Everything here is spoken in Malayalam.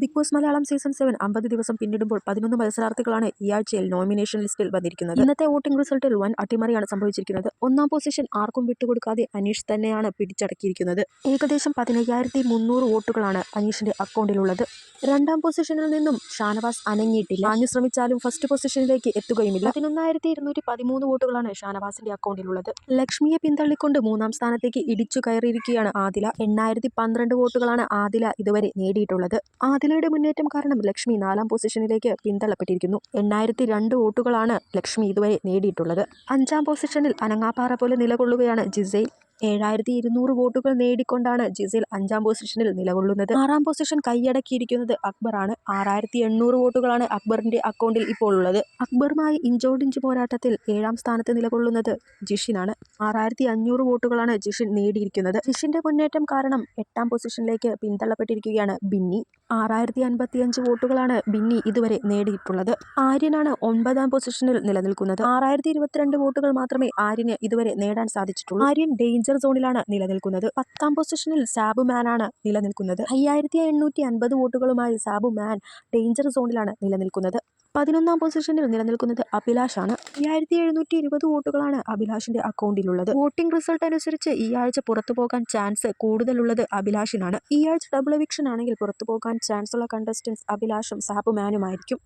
Bigg Boss Malayalam season seven അമ്പത് ദിവസം പിന്നിടുമ്പോൾ പതിനൊന്ന് മത്സരാർത്ഥികളാണ് ഈ ആഴ്ചയിൽ നോമിനേഷൻ ലിസ്റ്റിൽ വന്നിരിക്കുന്നത്. ഇന്നത്തെ വോട്ടിംഗ് റിസൾട്ടിൽ വൻ അട്ടിമറിയാണ് സംഭവിച്ചിരിക്കുന്നത്. ഒന്നാം പൊസിഷൻ ആർക്കും വിട്ടുകൊടുക്കാതെ അനീഷ് തന്നെയാണ് പിടിച്ചടക്കിയിരിക്കുന്നത്. ഏകദേശം പതിനയ്യായിരത്തി മുന്നൂറ് വോട്ടുകളാണ് അനീഷിന്റെ അക്കൗണ്ടിലുള്ളത്. രണ്ടാം പൊസിഷനിൽ നിന്നും ഷാനവാസ് അനങ്ങിയിട്ടില്ല. ആഞ്ഞു ശ്രമിച്ചാലും ഫസ്റ്റ് പൊസിഷനിലേക്ക് എത്തുകയുമില്ല. പതിനൊന്നായിരത്തി ഇരുന്നൂറ്റി പതിമൂന്ന് വോട്ടുകളാണ് ഷാനവാസിന്റെ അക്കൗണ്ടിലുള്ളത്. ലക്ഷ്മിയെ പിന്തള്ളിക്കൊണ്ട് മൂന്നാം സ്ഥാനത്തേക്ക് ഇടിച്ചു കയറിയിരിക്കുകയാണ് ആദില. എണ്ണായിരത്തി പന്ത്രണ്ട് വോട്ടുകളാണ് ആദില ഇതുവരെ നേടിയിട്ടുള്ളത്. ആദിലയുടെ മുന്നേറ്റം കാരണം ലക്ഷ്മി നാലാം പൊസിഷനിലേക്ക് പിന്തള്ളപ്പെട്ടിരിക്കുന്നു. എണ്ണായിരത്തി രണ്ട് വോട്ടുകളാണ് ലക്ഷ്മി ഇതുവരെ നേടിയിട്ടുള്ളത്. അഞ്ചാം പൊസിഷനിൽ അനങ്ങാപ്പാറ പോലെ നിലകൊള്ളുകയാണ് ജിസൈൽ. ഏഴായിരത്തി ഇരുന്നൂറ് വോട്ടുകൾ നേടിക്കൊണ്ടാണ് ജിസേൽ അഞ്ചാം പൊസിഷനിൽ നിലകൊള്ളുന്നത്. ആറാം പൊസിഷൻ കൈയടക്കിയിരിക്കുന്നത് അക്ബറാണ്. ആറായിരത്തി എണ്ണൂറ് വോട്ടുകളാണ് അക്ബറിന്റെ അക്കൗണ്ടിൽ ഇപ്പോൾ ഉള്ളത് അക്ബറുമായി ഇഞ്ചോടിഞ്ച് പോരാട്ടത്തിൽ ഏഴാം സ്ഥാനത്ത് നിലകൊള്ളുന്നത് ജിഷിനാണ്. ആറായിരത്തി അഞ്ഞൂറ് വോട്ടുകളാണ് ജിഷിൻ നേടിയിരിക്കുന്നത്. ജിഷിന്റെ മുന്നേറ്റം കാരണം എട്ടാം പൊസിഷനിലേക്ക് പിന്തള്ളപ്പെട്ടിരിക്കുകയാണ് ബിന്നി. ആറായിരത്തി അൻപത്തിയഞ്ച് വോട്ടുകളാണ് ബിന്നി ഇതുവരെ നേടിയിട്ടുള്ളത്. ആര്യനാണ് ഒൻപതാം പൊസിഷനിൽ നിലനിൽക്കുന്നത്. ആറായിരത്തി ഇരുപത്തിരണ്ട് വോട്ടുകൾ മാത്രമേ ആര്യന് ഇതുവരെ നേടാൻ സാധിച്ചിട്ടുള്ളൂ. ആര്യൻ ഡേഞ്ചർ സോണിലാണ് നിലനിൽക്കുന്നത്. പത്താം പൊസിഷനിൽ സാബു മാനാണ് നിലനിൽക്കുന്നത്. അയ്യായിരത്തി എണ്ണൂറ്റി അൻപത് വോട്ടുകളുമായി സാബു മാൻ ഡേഞ്ചർ സോണിലാണ് നിലനിൽക്കുന്നത്. പതിനൊന്നാം പൊസിഷനിൽ നിലനിൽക്കുന്നത് അഭിലാഷാണ്. അയ്യായിരത്തി എഴുന്നൂറ്റി ഇരുപത് വോട്ടുകളാണ് അഭിലാഷിന്റെ അക്കൗണ്ടിലുള്ളത്. വോട്ടിംഗ് റിസൾട്ട് അനുസരിച്ച് ഈ ആഴ്ച പുറത്തു പോകാൻ ചാൻസ് കൂടുതലുള്ളത് അഭിലാഷിനാണ്. ഈ ആഴ്ച ഡബിൾ എവിക്ഷൻ ആണെങ്കിൽ പുറത്തു പോകാൻ ചാൻസ് ഉള്ള കണ്ടസ്റ്റൻസ് അഭിലാഷും സാബു മാനുമായിരിക്കും.